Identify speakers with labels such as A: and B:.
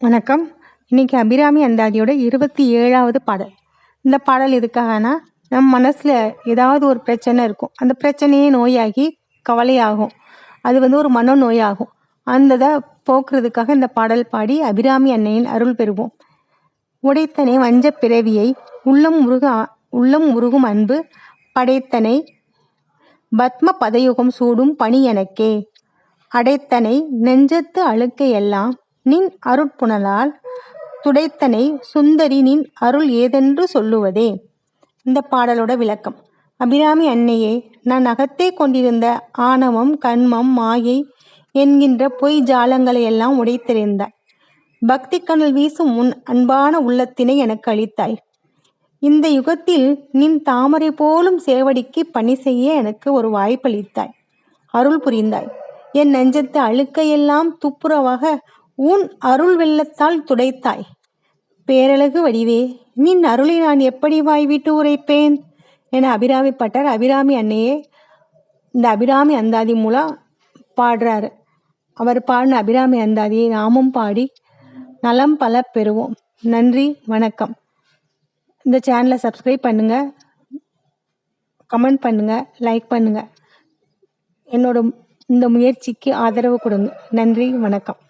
A: வணக்கம். இன்னைக்கு அபிராமி அந்தாதியோட இருபத்தி ஏழாவது பாடல். இந்த பாடல் எதுக்காகனா நம் மனசில் ஏதாவது ஒரு பிரச்சனை இருக்கும். அந்த பிரச்சனையே நோயாகி கவலையாகும். அது வந்து ஒரு மன நோயாகும் அந்த இதை போக்குறதுக்காக இந்த பாடல் பாடி அபிராமி அன்னையின் அருள் பெறுவோம். உடைத்தனை வஞ்ச பிறவியை உள்ளம் முருக உள்ளம் முருகும் அன்பு படைத்தனை பத்ம பதயுகம் சூடும் பணி எனக்கே. அடைத்தனை நெஞ்சத்து அழுக்கையெல்லாம் நின் அருட்புணலால் துடைத்தனை சுந்தரி நின் அருள் ஏதென்று சொல்லுவதே. இந்த பாடலோட விளக்கம். அபிராமி அன்னையே நான் அகத்தே கொண்டிருந்த ஆணவம் கண்மம் மாயை என்கின்ற பொய் ஜாலங்களை எல்லாம் உடைத்தெறிந்தாய் பக்தி கணல் வீசும் உன் அன்பான உள்ளத்தினை எனக்கு அளித்தாய். இந்த யுகத்தில் நின் தாமரை போலும் சேவடிக்கு பணி செய்ய எனக்கு ஒரு வாய்ப்பளித்தாய். அருள் புரிந்தாய். என் நெஞ்சத்து அழுக்கையெல்லாம் துப்புரவாக உன் அருள் வெள்ளத்தால் துடைத்தாய். பேரழகு வடிவே நின் அருளை நான் எப்படி வாய் வீட்டு உரைப்பேன்? என அபிராமி பட்டர் அபிராமி அன்னையே இந்த அபிராமி அந்தாதி மூலம் பாடுறாரு. அவர் பாடின அபிராமி அந்தாதியை நாமும் பாடி நலம் பல பெறுவோம். நன்றி வணக்கம். இந்த சேனலை சப்ஸ்கிரைப் பண்ணுங்கள் கமெண்ட் பண்ணுங்கள் லைக் பண்ணுங்கள் என்னோட இந்த முயற்சிக்கு ஆதரவு கொடுங்க. நன்றி வணக்கம்.